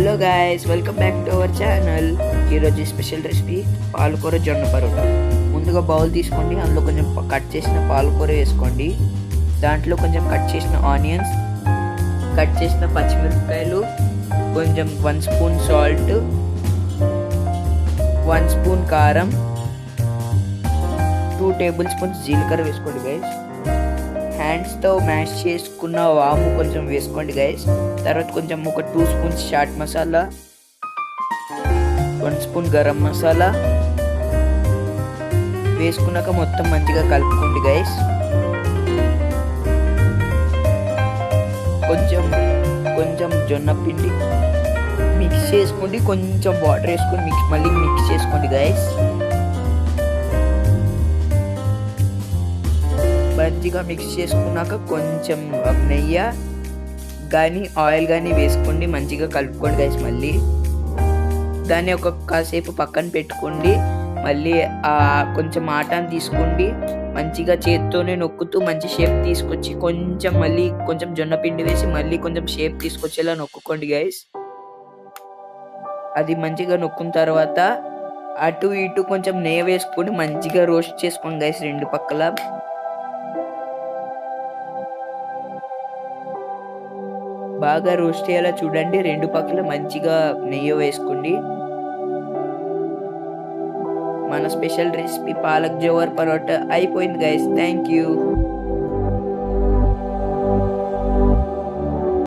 Hello guys welcome back to our channel ఈరోజు special recipe పాలకూర జొన్న పరోటా. ముందుగా బౌల్ తీసుకోండి. అందులో కొంచెం కట్ చేసిన పాలకూర వేసుకోండి. దాంట్లో కొంచెం కట్ చేసిన ఆనియన్స్ కట్ చేసిన పచ్చిమిరపకాయలు కొంచెం one spoon salt one spoon కారం టూ టేబుల్ స్పూన్స్ జీలకర్ర వేసుకోండి గైస్ హ్యాండ్స్తో మ్యాష్ చేసుకున్న వాము కొంచెం వేసుకోండి గైస్ తర్వాత కొంచెం ఒక two spoons chaat masala one spoon garam masala వేసుకున్నాక మొత్తం మంచిగా కలుపుకోండి గైస్ కొంచెం కొంచెం జొన్న పిండి మిక్స్ చేసుకోండి కొంచెం వాటర్ వేసుకొని మిక్స్ మళ్ళీ మిక్స్ చేసుకోండి గైస్ మంచిగా మిక్స్ చేసుకున్నాక కొంచెం నెయ్యి కానీ ఆయిల్ కానీ వేసుకోండి మంచిగా కలుపుకోండి గైస్ మళ్ళీ. దాన్ని ఒక కాసేపు పక్కన పెట్టుకోండి. మళ్ళీ కొంచెం ఆటాన్ని తీసుకోండి. మంచిగా చేత్తోనే నొక్కుతూ మంచి షేప్ తీసుకొచ్చి కొంచెం మళ్ళీ కొంచెం జొన్న పిండి వేసి మళ్ళీ కొంచెం షేప్ తీసుకొచ్చేలా నొక్కుకోండి గైస్ అది మంచిగా నొక్కున్న తర్వాత అటు ఇటు కొంచెం నెయ్యి వేసుకొని మంచిగా రోస్ట్ చేసుకోండి గైస్ రెండు పక్కల. బాగా రోస్ట్ అయ్యేలా చూడండి. రెండు పక్కల మంచిగా నెయ్యి వేసుకోండి. మన స్పెషల్ రెసిపీ పాలక్ జోవర్ పరోటా అయిపోయింది గైస్ థ్యాంక్ యూ